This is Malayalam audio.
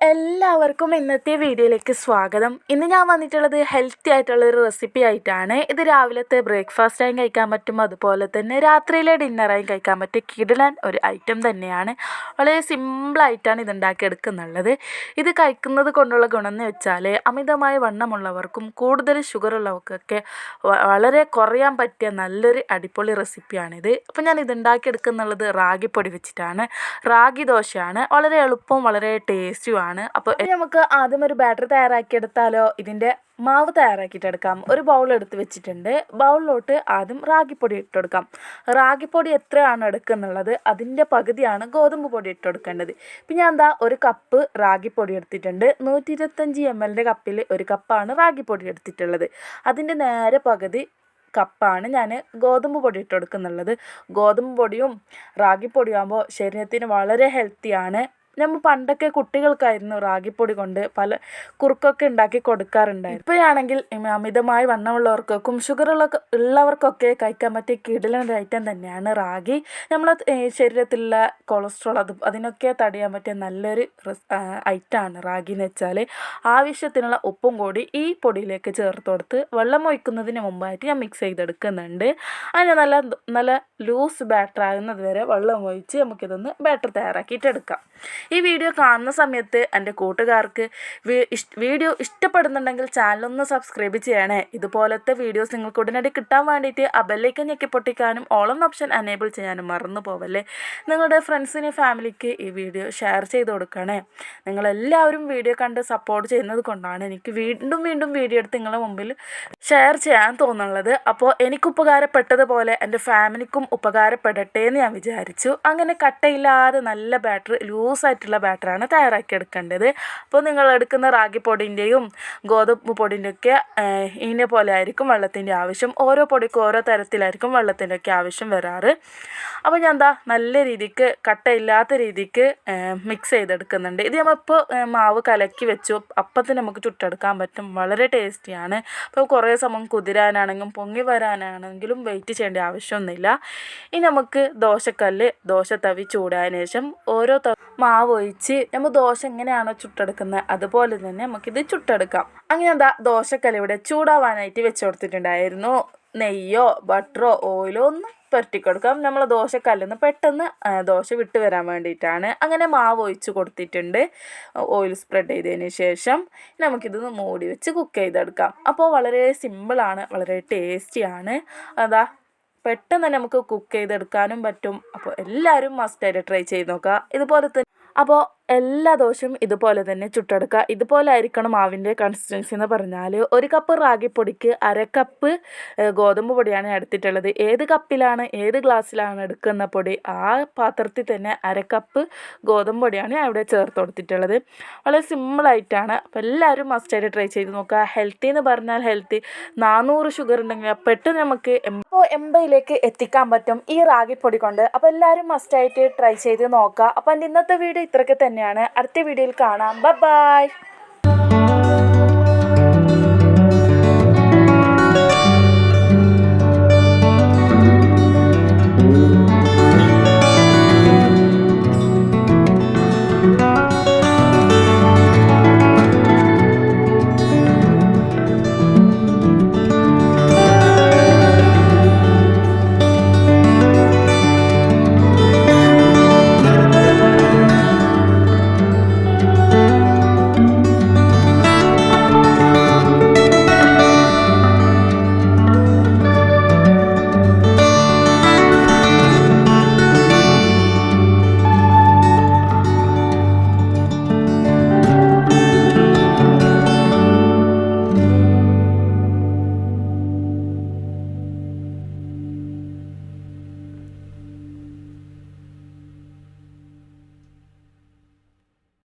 എല്ലാവർക്കും ഇന്നത്തെ വീഡിയോയിലേക്ക് സ്വാഗതം. ഇന്ന് ഞാൻ വന്നിട്ടുള്ളത് ഹെൽത്തി ആയിട്ടുള്ള ഒരു റെസിപ്പി ആയിട്ടാണ്. ഇത് രാവിലത്തെ ബ്രേക്ക്ഫാസ്റ്റായും കഴിക്കാൻ പറ്റും അതുപോലെ തന്നെ രാത്രിയിലെ ഡിന്നറായും കഴിക്കാൻ പറ്റും. കിടലൻ ഒരു ഐറ്റം തന്നെയാണ്. വളരെ സിമ്പിളായിട്ടാണ് ഇത് ഉണ്ടാക്കിയെടുക്കുന്നുള്ളത്. ഇത് കഴിക്കുന്നത് കൊണ്ടുള്ള ഗുണം എന്ന് വെച്ചാൽ അമിതമായ വണ്ണമുള്ളവർക്കും കൂടുതൽ ഷുഗർ ഉള്ളവർക്കൊക്കെ വളരെ കുറയാൻ പറ്റിയ നല്ലൊരു അടിപൊളി റെസിപ്പിയാണിത് അപ്പോൾ ഞാൻ ഇത് ഉണ്ടാക്കിയെടുക്കുന്നുള്ളത് റാഗിപ്പൊടി വെച്ചിട്ടാണ്. റാഗി ദോശയാണ്. വളരെ എളുപ്പവും വളരെ ടേസ്റ്റുമാണ് അപ്പോൾ ഇനി നമുക്ക് ആദ്യം ഒരു ബാറ്റർ തയ്യാറാക്കിയെടുത്താലോ? ഇതിന്റെ മാവ് തയ്യാറാക്കിയിട്ടെടുക്കാം ഒരു ബൗൾ എടുത്ത് വെച്ചിട്ടുണ്ട്. ബൗളിലോട്ട് ആദ്യം റാഗിപ്പൊടി ഇട്ടെടുക്കാം റാഗിപ്പൊടി എത്രയാണ് എടുക്കുന്നുള്ളത് അതിന്റെ പകുതിയാണ് ഗോതമ്പ് പൊടി ഇട്ടെടുക്കേണ്ടത് ഇപ്പം ഞാൻ എന്താ? ഒരു കപ്പ് റാഗിപ്പൊടി എടുത്തിട്ടുണ്ട്. നൂറ്റി ഇരുപത്തഞ്ച് എം എല്ലിന്റെ കപ്പിൽ ഒരു കപ്പാണ് റാഗിപ്പൊടി എടുത്തിട്ടുള്ളത്. അതിന്റെ നേരെ പകുതി കപ്പാണ് ഞാൻ ഗോതമ്പ് പൊടി ഇട്ട് കൊടുക്കുന്നുള്ളത്. ഗോതമ്പ് പൊടിയും റാഗിപ്പൊടിയും ആകുമ്പോൾ ശരീരത്തിന് വളരെ ഹെൽത്തിയാണ് നമ്മൾ പണ്ടൊക്കെ കുട്ടികൾക്കായിരുന്നു റാഗിപ്പൊടി കൊണ്ട് പല കുറുക്കൊക്കെ ഉണ്ടാക്കി കൊടുക്കാറുണ്ടായിരുന്നു. ഇപ്പോഴാണെങ്കിൽ അമിതമായി വണ്ണമുള്ളവർക്കും ഷുഗർ ഉള്ള ഉള്ളവർക്കൊക്കെ കഴിക്കാൻ പറ്റിയ കിടിലൻ ഐറ്റം തന്നെയാണ് റാഗി. നമ്മളെ ശരീരത്തിലുള്ള കൊളസ്ട്രോൾ അത് അതിനൊക്കെ തടയാൻ പറ്റിയ നല്ലൊരു ഐറ്റമാണ് റാഗി എന്ന് വെച്ചാൽ ആവശ്യത്തിനുള്ള ഉപ്പും കൂടി ഈ പൊടിയിലേക്ക് ചേർത്ത് കൊടുത്ത് വെള്ളം ഒഴിക്കുന്നതിന് മുമ്പായിട്ട് ഞാൻ മിക്സ് ചെയ്തെടുക്കുന്നുണ്ട്. അതിന് നല്ല നല്ല ലൂസ് ബാറ്റർ ആകുന്നത് വരെ വെള്ളം ഒഴിച്ച് നമുക്കിതൊന്ന് ബാറ്റർ തയ്യാറാക്കിയിട്ട് എടുക്കാം. ഈ വീഡിയോ കാണുന്ന സമയത്ത് എന്റെ കൂട്ടുകാർക്ക് വീഡിയോ ഇഷ്ടപ്പെടുന്നുണ്ടെങ്കിൽ ചാനലൊന്ന് സബ്സ്ക്രൈബ് ചെയ്യണേ. ഇതുപോലത്തെ വീഡിയോസ് നിങ്ങൾക്ക് ഉടനടി കിട്ടാൻ വേണ്ടിയിട്ട് ആ ബെല്ലൈക്കൻ ഞെക്കി പൊട്ടിക്കാനും ഓളം ഓപ്ഷൻ അനേബിൾ ചെയ്യാനും മറന്നു പോവല്ലേ. നിങ്ങളുടെ ഫ്രണ്ട്സിന് ഫാമിലിക്ക് ഈ വീഡിയോ ഷെയർ ചെയ്ത് കൊടുക്കണേ. നിങ്ങളെല്ലാവരും വീഡിയോ കണ്ട് സപ്പോർട്ട് ചെയ്യുന്നത് കൊണ്ടാണ് എനിക്ക് വീണ്ടും വീണ്ടും വീഡിയോ എടുത്ത് നിങ്ങളുടെ മുമ്പിൽ ഷെയർ ചെയ്യാൻ തോന്നുള്ളത് അപ്പോൾ എനിക്ക് ഉപകാരപ്പെട്ടതുപോലെ എന്റെ ഫാമിലിക്കും ഉപകാരപ്പെടട്ടെ എന്ന് ഞാൻ വിചാരിച്ചു. അങ്ങനെ കട്ടയില്ലാതെ നല്ല ബാറ്റർ ലൂസായിട്ടുള്ള ബാറ്ററാണ് തയ്യാറാക്കിയെടുക്കേണ്ടത് അപ്പോൾ നിങ്ങൾ എടുക്കുന്ന റാഗി പൊടിന്റെയും ഗോതമ്പ് പൊടിന്റെയൊക്കെ ഇതിനെ പോലെ ആയിരിക്കും വെള്ളത്തിന്റെ ആവശ്യം. ഓരോ പൊടിക്കും ഓരോ തരത്തിലായിരിക്കും വെള്ളത്തിന്റെ ഒക്കെ ആവശ്യം വരാറ്. അപ്പോൾ ഞാൻ എന്താ നല്ല രീതിക്ക് കട്ടയില്ലാത്ത രീതിക്ക് മിക്സ് ചെയ്തെടുക്കുന്നുണ്ട്. ഇത് നമ്മളിപ്പോൾ മാവ് കലക്കി വെച്ചു. അപ്പത്തിന് നമുക്ക് ചുട്ടെടുക്കാൻ പറ്റും. വളരെ ടേസ്റ്റിയാണ് അപ്പോൾ കുറേ സമയം കുതിരാനാണെങ്കിലും പൊങ്ങി വരാനാണെങ്കിലും വെയിറ്റ് ചെയ്യേണ്ട ആവശ്യമൊന്നുമില്ല. ഇനി നമുക്ക് ദോശക്കല്ല് ദോശ തവി ചൂടായതിനു ശേഷം ഓരോ ത മാവ് ഒഴിച്ച് നമ്മൾ ദോശ എങ്ങനെയാണോ ചുട്ടെടുക്കുന്നത് അതുപോലെ തന്നെ നമുക്കിത് ചുട്ടെടുക്കാം. അങ്ങനെ എന്താ ദോശക്കല്ല് ഇവിടെ ചൂടാവാനായിട്ട് വെച്ച് കൊടുത്തിട്ടുണ്ടായിരുന്നു. നെയ്യോ ബട്ടറോ ഓയിലോ ഒന്ന് പുരട്ടി കൊടുക്കാം. നമ്മൾ ദോശക്കല്ലിൽ പെട്ടെന്ന് ദോശ വിട്ട് വരാൻ വേണ്ടിയിട്ടാണ്. അങ്ങനെ മാവ് ഒഴിച്ച് കൊടുത്തിട്ടുണ്ട്. ഓയിൽ സ്പ്രെഡ് ചെയ്തതിന് ശേഷം നമുക്കിത് മൂടി വെച്ച് കുക്ക് ചെയ്തെടുക്കാം. അപ്പോൾ വളരെ സിമ്പിളാണ് വളരെ ടേസ്റ്റിയാണ്. അതാ പെട്ടെന്ന് തന്നെ നമുക്ക് കുക്ക് ചെയ്തെടുക്കാനും പറ്റും. അപ്പോൾ എല്ലാവരും മസ്റ്റായിട്ട് ട്രൈ ചെയ്ത് നോക്കുക. ഇതുപോലെ തന്നെ അപ്പോൾ എല്ലാ ദോശയും ഇതുപോലെ തന്നെ ചുട്ടെടുക്കുക. ഇതുപോലെ ആയിരിക്കണം മാവിന്റെ കൺസിസ്റ്റൻസി എന്ന് പറഞ്ഞാൽ ഒരു കപ്പ് റാഗിപ്പൊടിക്ക് അര കപ്പ് ഗോതമ്പ് പൊടിയാണ് എടുത്തിട്ടുള്ളത്. ഏത് കപ്പിലാണ് ഏത് ഗ്ലാസ്സിലാണ് എടുക്കുന്ന പൊടി? ആ പാത്രത്തിൽ തന്നെ അര കപ്പ് ഗോതമ്പ് പൊടിയാണ് അവിടെ ചേർത്ത് കൊടുത്തിട്ടുള്ളത്. വളരെ സിമ്പിളായിട്ടാണ് അപ്പോൾ എല്ലാവരും മസ്റ്റായിട്ട് ട്രൈ ചെയ്ത് നോക്കുക. ഹെൽത്തി എന്ന് പറഞ്ഞാൽ ഹെൽത്തി നാനൂറ് ഷുഗർ ഉണ്ടെങ്കിൽ പെട്ടെന്ന് നമുക്ക് എൺപോ എൺപതിലേക്ക് എത്തിക്കാൻ പറ്റും ഈ റാഗിപ്പൊടി കൊണ്ട്. അപ്പോൾ എല്ലാവരും മസ്റ്റായിട്ട് ട്രൈ ചെയ്ത് നോക്കുക. അപ്പോൾ എന്റെ ഇന്നത്തെ വീഡിയോ ഇത്രയൊക്കെ തന്നെയാണ്. അടുത്ത വീഡിയോയിൽ കാണാം. ബൈ